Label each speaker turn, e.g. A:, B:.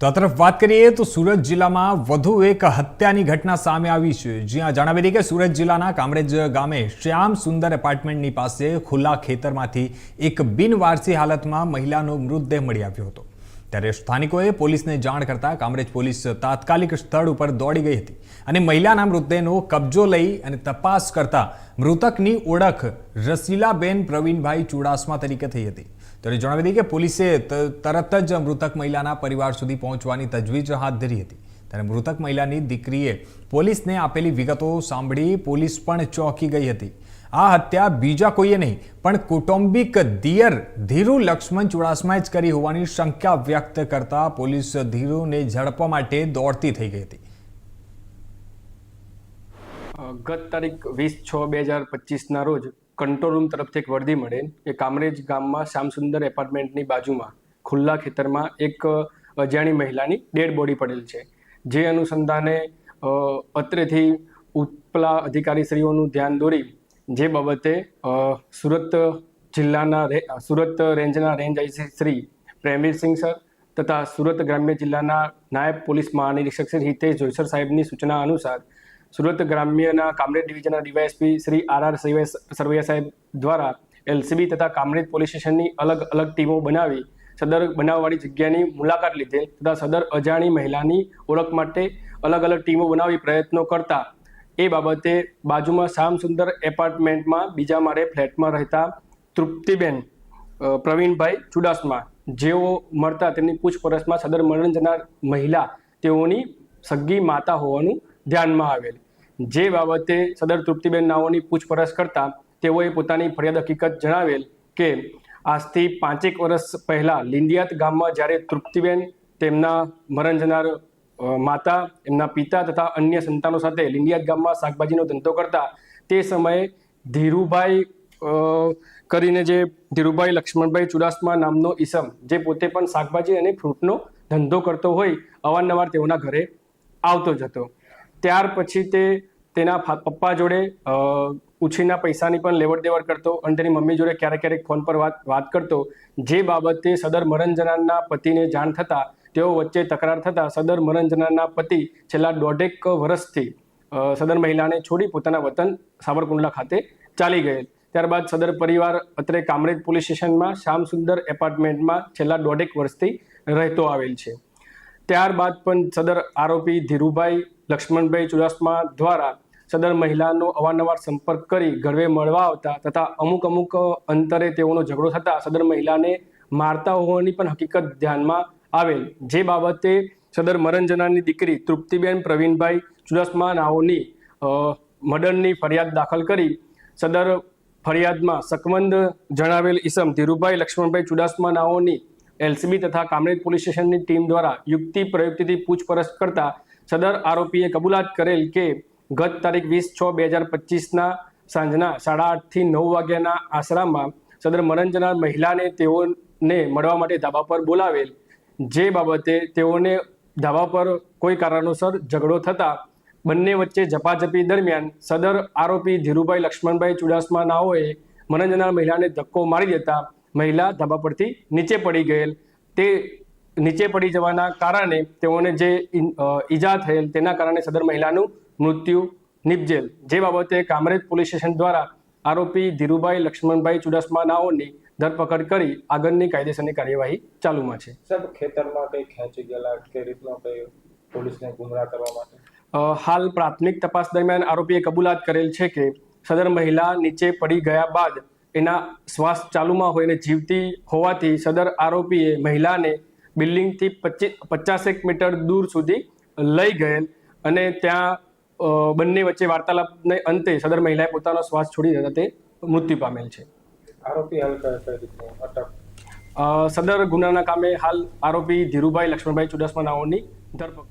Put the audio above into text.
A: તો આ તરફ વાત કરીએ તો સુરત જિલ્લામાં વધુ એક હત્યાની ઘટના સામે આવી છે. જ્યાં જણાવી દઈએ કે સુરત જિલ્લાના કામરેજ ગામે શ્યામ સુંદર એપાર્ટમેન્ટની પાસે ખુલ્લા ખેતરમાંથી એક બિનવારસી હાલતમાં મહિલાનો મૃતદેહ મળી આવ્યો હતો. ત્યારે સ્થાનિકોએ પોલીસને જાણ કરતા કામરેજ પોલીસ તાત્કાલિક સ્થળ ઉપર દોડી ગઈ હતી અને મહિલાના મૃતદેહનો કબજો લઈ અને તપાસ કરતા મૃતકની ઓળખ રસીલાબેન પ્રવીણભાઈ ચુડાસમા તરીકે થઈ હતી. ત્યારે જણાવી દઈએ કે પોલીસે તરત જ મૃતક મહિલાના પરિવાર સુધી પહોંચવાની તજવીજ હાથ ધરી હતી. ત્યારે મૃતક મહિલાની દીકરીએ પોલીસને આપેલી વિગતો સાંભળી પોલીસ પણ ચોંકી ગઈ હતી. આ હત્યા બીજા કોઈએ નહીં, પણ કુટુંબિક દિયર ધીરુ લક્ષ્મણ ચુડાસમાએ જ કરી હોવાની શંકા વ્યક્ત કરતા પોલીસ ધીરુને ઝડપવા માટે દોડતી થઈ ગઈ હતી.
B: ગત તારીખ વીસ છ બે હજાર પચીસના રોજ કંટ્રોલ રૂમ તરફથી એક વર્દી મળે. કે કામરેજ ગામમાં શ્યામસુંદર એપાર્ટમેન્ટની બાજુમાં, ખુલ્લા ખેતરમાં એક અજાણી મહિલાની ડેડ બોડી પડેલ છે. જે અનુસંધાને અત્રેથી ઉપલા અધિકારીશ્રીઓનું ધ્યાન દોરી જે બાબતે સુરત જિલ્લાના સુરત રેન્જના range IC Shri Premveersinh sir તથા સુરત ગ્રામ્ય જિલ્લાના નાયબ પોલીસ મહાનિરીક્ષક શ્રી હિતેશ જોઈસર સાહેબની સૂચના અનુસાર, સુરત ગ્રામ્યના Kamrej ડિવિઝનના DYSP Shri R R Sarvaiya સાહેબ દ્વારા એલસીબી તથા કામરેજ પોલીસ સ્ટેશનની અલગ અલગ ટીમો બનાવી, સદર બનાવવાળી જગ્યાની મુલાકાત લીધેલ તથા સદર અજાણી મહિલાની ઓળખ માટે અલગ અલગ ટીમો બનાવી પ્રયત્નો કરતા એ બાબતે બાજુમાં શ્યામ સુંદર એપાર્ટમેન્ટમાં બીજા માળે ફ્લેટમાં રહેતા તૃપ્તિબેન પ્રવીણભાઈ ચુડાસમા. જેઓ મળતા તેમની પૂછપરછમાં સદર મરણ જનાર મહિલા તેઓની સગી માતા હોવાનું ધ્યાનમાં આવેલ. જે બાબતે સદર તૃપ્તિબેન નાઓની પૂછપરછ કરતા તેઓએ પોતાની ફરિયાદ હકીકત જણાવેલ કે આજથી પાંચેક વર્ષ પહેલા લિંડિયાત ગામમાં જ્યારે તૃપ્તિબેન તેમના મરણ જનાર માતા, એમના પિતા તથા અન્ય સંતાનો સાથે લીંડિયાત ગામમાં શાકભાજીનો ધંધો કરતા તે સમયે ધીરુભાઈ કરીને જે ધીરુભાઈ લક્ષ્મણભાઈ ચુડાસમા નામનો ઈસમ, જે પોતે પણ શાકભાજી અને ફ્રૂટનો ધંધો કરતો હોય, અવારનવાર તેઓના ઘરે આવતો જ હતો. ત્યાર પછી તે તેના પપ્પા જોડે ઉછીના પૈસાની પણ લેવડ દેવડ કરતો અને તેની મમ્મી જોડે ક્યારેક ક્યારેક ફોન પર વાત વાત કરતો, જે બાબતે સદર મરણ જનારના પતિને જાણ થતાં તેઓ વચ્ચે તકરાર થતાં સદર મરંજનાના પતિ છેલ્લા દોઢેક વર્ષથી સદર મહિલાને છોડી પોતાના વતન સાવરકુંડલા ખાતે ચાલી ગયેલ. ત્યારબાદ સદર પરિવાર અત્રે કામરેજ પોલીસ સ્ટેશનમાં શ્યામ સુંદર એપાર્ટમેન્ટમાં છેલ્લા દોઢેક વર્ષથી રહેતો આવેલ છે. ત્યારબાદ પણ સદર આરોપી ધીરુભાઈ લક્ષ્મણભાઈ ચુડાસમા દ્વારા સદર મહિલાનો અવારનવાર સંપર્ક કરી ઘરવે મળવા આવતા તથા અમુક અમુક અંતરે તેઓનો ઝઘડો થતા સદર મહિલાને મારતા હોવાની પણ હકીકત ધ્યાનમાં આવેલ. જે બાબતે સદર મરણજનાની દીકરી તૃપ્તિબેન પ્રવીણભાઈ ચુડાસમા નાઓની મર્ડરની ફરિયાદ દાખલ કરી. સદર ફરિયાદમાં સકમંદ જણાવેલ ઈસમ ધીરુભાઈ લક્ષ્મણભાઈ ચુડાસમા નાઓની એલસીબી તથા કામરેજ પોલીસ સ્ટેશનની ટીમ દ્વારા યુક્તિ પ્રયુક્તિથી પૂછપરછ કરતા સદર આરોપીએ કબૂલાત કરેલ કે ગત તારીખ વીસ છ બે હજાર પચીસના સાંજના સાડા આઠથી નવ વાગ્યાના આશરામાં સદર મરણ જનાર મહિલાને તેઓને મળવા માટે ધાબા પર બોલાવેલ. જે બાબતે તેઓને ધાબા પર કોઈ કારણોસર ઝઘડો થતા બંને વચ્ચે ઝપાઝપી દરમિયાન સદર આરોપી ધીરુભાઈ લક્ષ્મણભાઈ ચુડાસમા નાઓએ મરણ જનાર મહિલાને ધક્કો મારી દેતા મહિલા ધાબા પરથી નીચે પડી ગયેલ. તે નીચે પડી જવાના કારણે તેઓને જે ઈજા થયેલ તેના કારણે સદર મહિલાનું મૃત્યુ નિપજેલ. જે બાબતે કામરેજ પોલીસ સ્ટેશન દ્વારા આરોપી ધીરુભાઈ લક્ષ્મણભાઈ ચુડાસમા નાઓની ધરપકડ કરી આગળની કાયદેસરની કાર્યવાહી ચાલુમાં છે.
C: સાહેબ ખેતરમાં કઈ ખેંચી ગયેલા કે રીતનો કઈ પોલીસને ગુમરાહ કરવા માટે?
B: હાલ પ્રાથમિક તપાસ દરમિયાન આરોપીએ કબૂલાત કરેલ છે કે સદર મહિલા નીચે પડી ગયા બાદ એના શ્વાસ ચાલુમાં હોય અને જીવતી હોવાથી સદર આરોપીએ મહિલાને બિલ્ડિંગથી પચીસ પચાસેક મીટર દૂર સુધી લઈ ગયેલ અને ત્યાં બંને વચ્ચે વાર્તાલાપને અંતે સદર મહિલાએ પોતાનો શ્વાસ છોડી દેતા તે મૃત્યુ પામેલ છે.
C: આરોપી હાલ કઈ અટક?
B: સદર ગુનાના કામે હાલ આરોપી ધીરુભાઈ લક્ષ્મણભાઈ ચુડાસમા નાઓની ધરપકડ.